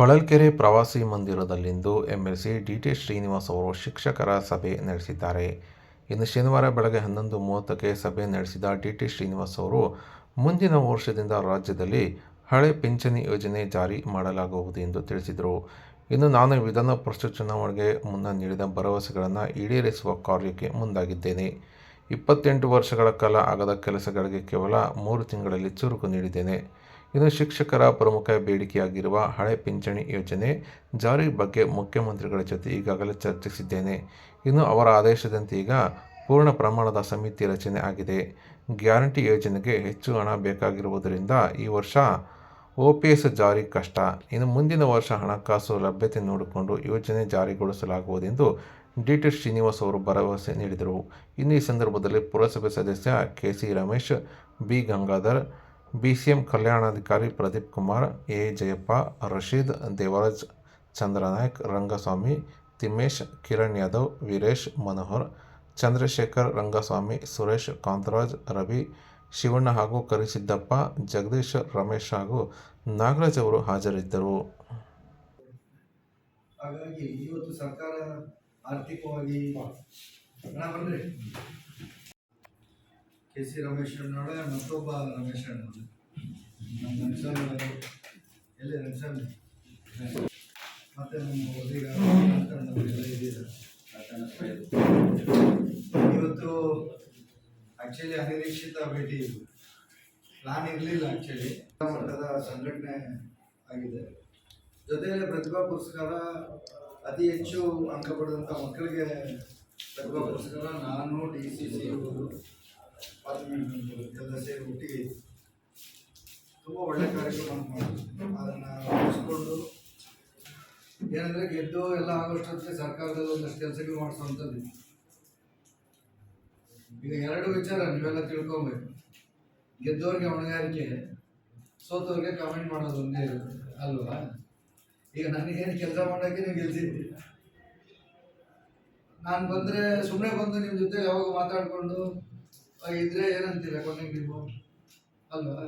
ಹೊಳಲ್ಕೆರೆ ಪ್ರವಾಸಿ ಮಂದಿರದಲ್ಲಿಂದು MLC dt Srinivas ಅವರು ಶಿಕ್ಷಕರ ಸಭೆ ನಡೆಸಿದ್ದಾರೆ. ಇನ್ನು ಶನಿವಾರ ಬೆಳಗ್ಗೆ ಹನ್ನೊಂದು ಮೂವತ್ತಕ್ಕೆ ಸಭೆ ನಡೆಸಿದ ಡಿಟಿ ಶ್ರೀನಿವಾಸ್ ಅವರು, ಮುಂದಿನ ವರ್ಷದಿಂದ ರಾಜ್ಯದಲ್ಲಿ ಹಳೆ ಪಿಂಚಣಿ ಯೋಜನೆ ಜಾರಿ ಮಾಡಲಾಗುವುದು ಎಂದು ತಿಳಿಸಿದರು. ಇನ್ನು ನಾನು ವಿಧಾನ ಪರಿಷತ್ ಚುನಾವಣೆಗೆ ಮುನ್ನ ನೀಡಿದ ಭರವಸೆಗಳನ್ನು ಈಡೇರಿಸುವ ಕಾರ್ಯಕ್ಕೆ ಮುಂದಾಗಿದ್ದೇನೆ. ಇಪ್ಪತ್ತೆಂಟು ವರ್ಷಗಳ ಕಾಲ ಆಗದ ಕೆಲಸಗಳಿಗೆ ಕೇವಲ ಮೂರು ತಿಂಗಳಲ್ಲಿ ಚುರುಕು ನೀಡಿದ್ದೇನೆ. ಇನ್ನು ಶಿಕ್ಷಕರ ಪ್ರಮುಖ ಬೇಡಿಕೆಯಾಗಿರುವ ಹಳೆ ಪಿಂಚಣಿ ಯೋಜನೆ ಜಾರಿ ಬಗ್ಗೆ ಮುಖ್ಯಮಂತ್ರಿಗಳ ಜೊತೆ ಈಗಾಗಲೇ ಚರ್ಚಿಸಿದ್ದೇನೆ. ಇನ್ನು ಅವರ ಆದೇಶದಂತೆ ಈಗ ಪೂರ್ಣ ಪ್ರಮಾಣದ ಸಮಿತಿ ರಚನೆ ಆಗಿದೆ. ಗ್ಯಾರಂಟಿ ಯೋಜನೆಗೆ ಹೆಚ್ಚು ಹಣ ಬೇಕಾಗಿರುವುದರಿಂದ ಈ ವರ್ಷ ಒ ಪಿ ಎಸ್ ಜಾರಿ ಕಷ್ಟ. ಇನ್ನು ಮುಂದಿನ ವರ್ಷ ಹಣಕಾಸು ಲಭ್ಯತೆ ನೋಡಿಕೊಂಡು ಯೋಜನೆ ಜಾರಿಗೊಳಿಸಲಾಗುವುದೆಂದು ಡಿ ಟಿ ಶ್ರೀನಿವಾಸ್ ಅವರು ಭರವಸೆ ನೀಡಿದರು. ಇನ್ನು ಈ ಸಂದರ್ಭದಲ್ಲಿ ಪುರಸಭೆ ಸದಸ್ಯ K C Ramesh, B Gangadhar B C M ಕಲ್ಯಾಣಾಧಿಕಾರಿ ಪ್ರದೀಪ್ ಕುಮಾರ್, ಎ. ಜಯಪ್ಪ, ರಶೀದ್ ದೇವರಾಜ್, ಚಂದ್ರನಾಯ್ಕ್, ರಂಗಸ್ವಾಮಿ ತಿಮ್ಮೇಶ್ ಕಿರಣ್ ಯಾದವ್, ವೀರೇಶ್ ಮನೋಹರ್, ಚಂದ್ರಶೇಖರ್ ರಂಗಸ್ವಾಮಿ, ಸುರೇಶ್ ಕಾಂತರಾಜ್, ರವಿ, ಶಿವಣ್ಣ ಹಾಗೂ ಕರಿಸಿದ್ದಪ್ಪ, ಜಗದೀಶ್, ರಮೇಶ್ ಹಾಗೂ ನಾಗರಾಜ್ ಅವರು ಹಾಜರಿದ್ದರು. ಹಾಗಾಗಿ ಇವತ್ತು ಸರ್ಕಾರ ಆರ್ಥಿಕವಾಗಿ ಕೆ ಸಿ ರಮೇಶ್ ಅಣ್ಣೋಳೆ ಮತ್ತೊಬ್ಬ ರಮೇಶ್ ಅಣ್ಣೋಳೆ ನಮ್ಮ ಅವರು. ಎಲ್ಲಿ ರಂಗಸ್ವಾಮಿ ಮತ್ತೆ ನಮ್ಮ ಇವತ್ತು ಆಕ್ಚುಲಿ ಅನಿರೀಕ್ಷಿತ ಭೇಟಿ ಇದು. ಪ್ಲಾನ್ ಇರಲಿಲ್ಲ ಆಕ್ಚುಲಿ. ಮಟ್ಟದ ಸಂಘಟನೆ ಆಗಿದೆ. ಜೊತೆಯಲ್ಲಿ ಪ್ರತಿಭಾ ಪುರಸ್ಕಾರ ಅತಿ ಹೆಚ್ಚು ಅಂಕ ಪಡೆದಂಥ ಮಕ್ಕಳಿಗೆ ಪ್ರತಿಭಾ ಪುರಸ್ಕಾರ ನಾನು ಡಿ ಸಿ ಸಿ ಅವರು ಎಲ್ಲ ಸೇರಿ ಒಟ್ಟಿಗೆ ತುಂಬ ಒಳ್ಳೆ ಕಾರ್ಯಕ್ರಮ ಅದನ್ನು ಮುಗಿಸ್ಕೊಂಡು ಏನಂದರೆ ಗೆದ್ದು ಎಲ್ಲ ಆಗೋಷ್ಟೊತ್ತಿಗೆ ಸರ್ಕಾರದಲ್ಲಿ ಒಂದಷ್ಟು ಕೆಲಸಗಳು ಮಾಡಿಸುವಂಥದ್ದು ಈಗ ಎರಡು ವಿಚಾರ ನೀವೆಲ್ಲ ತಿಳ್ಕೊಬೇಕು. ಗೆದ್ದವ್ರಿಗೆ ಹೊಣೆಗಾರಿಕೆ ಸೋತವ್ರಿಗೆ ಕಮೆಂಟ್ ಮಾಡೋದು ಒಂದೇ ಅಲ್ವಾ? ಈಗ ನನಗೇನು ಕೆಲಸ ಮಾಡೋಕ್ಕೆ ನೀವು ಗೆಲ್ಸಿದ್ರಿ ನಾನು ಬಂದರೆ ಸುಮ್ಮನೆ ಬಂದು ನಿಮ್ಮ ಜೊತೆ ಯಾವಾಗ ಮಾತಾಡಿಕೊಂಡು ಇದ್ರೆ ಏನಂತೀರ ಕೊನೆಗೆ ನೀವು ಅಲ್ವಾ?